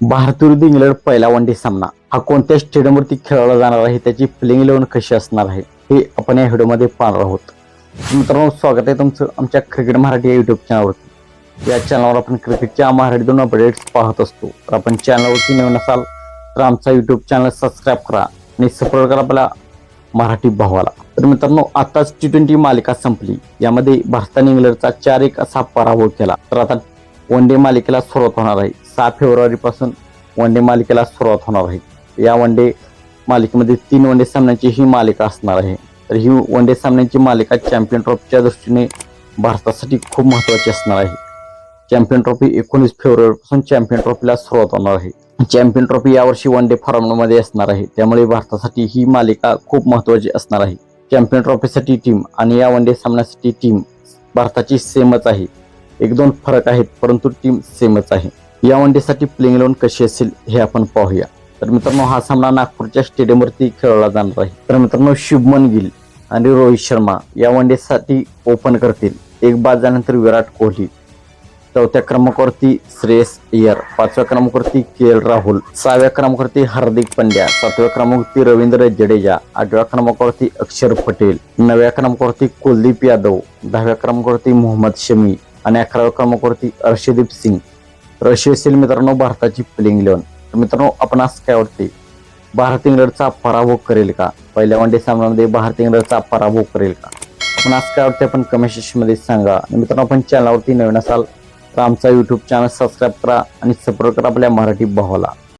भारत विरुद्ध इंग्लंड पहिला one day सामना. हा कोणत्या स्टेडियमवरती खेळवला जाणार आहे त्याची प्लेइंग इलेव्हन कशी असणार आहे हे आपण या व्हिडिओमध्ये पाहणार आहोत. मित्रांनो स्वागत आहे तुमचं आमच्या क्रिकेट मराठी या युट्यूब चॅनलवरती या चॅनलवर आपण क्रिकेटच्या मराठी दोन अपडेट्स पाहत असतो. तर आपण चॅनलवरती नवीन असाल तर आमचा युट्यूब चॅनल सबस्क्राईब करा आणि सपोर्ट करा आपल्या मराठी भावाला. तर मित्रांनो आताच टी ट्वेंटी मालिका संपली. यामध्ये भारताने इंग्लंडचा चार एक असा पराभव केला. तर आता वन डे मालिकेला सुरुवात होणार आहे. सहा फेब्रुवारीपासून वन डे मालिकेला सुरुवात होणार आहे. या वन डे मालिकेमध्ये तीन वन डे सामन्यांची ही मालिका असणार आहे. तर ही वन डे सामन्यांची मालिका चॅम्पियन ट्रॉफीच्या दृष्टीने भारतासाठी खूप महत्त्वाची असणार आहे. चॅम्पियन ट्रॉफी एकोणीस फेब्रुवारीपासून चॅम्पियन ट्रॉफीला सुरुवात होणार आहे. चॅम्पियन ट्रॉफी यावर्षी वन डे फॉर्मॅटमध्ये असणार आहे. त्यामुळे भारतासाठी ही मालिका खूप महत्त्वाची असणार आहे. चॅम्पियन ट्रॉफीसाठी टीम आणि या वन डे सामन्यासाठी टीम भारताची सेमच आहे. एक दोन फरक आहेत परंतु टीम सेमच आहे. या वन डेसाठी प्लेइंग इलेव्हन कशी असेल हे आपण पाहूया. तर मित्रांनो हा सामना नागपूरच्या स्टेडियमवरती खेळला जाणार आहे. तर मित्रांनो शुभमन गिल आणि रोहित शर्मा या वन डेसाठी ओपन करतील. एक बाद झाल्यानंतर विराट कोहली चौथ्या क्रमांकावरती श्रेयस अय्यर पाचव्या क्रमांकावरती के एल राहुल सहाव्या क्रमांकावरती हार्दिक पंड्या सातव्या क्रमांकावरती रवींद्र जडेजा आठव्या क्रमांकावरती अक्षर पटेल नवव्या क्रमांकावरती कुलदीप यादव दहाव्या क्रमांकावरती मोहम्मद शमी आणि अकराव्या क्रमांकावरती अर्षदीप सिंग. तर अशी असेल मित्रांनो भारताची प्लेइंग इलेव्हन तर मित्रांनो आपण काय वाटते भारत इंग्लंडचा पराभव करेल का? पहिल्या वन डे सामन्यामध्ये भारत इंग्लंडचा पराभव करेल का? आपण आज काय वाटते आपण कमेंट सेक्शनमध्ये सांगा. आणि मित्रांनो आपण चॅनलवरती नवीन असाल तर आमचा यूट्यूब चॅनल सबस्क्राईब करा आणि सपोर्ट करा आपल्या मराठी भावाला.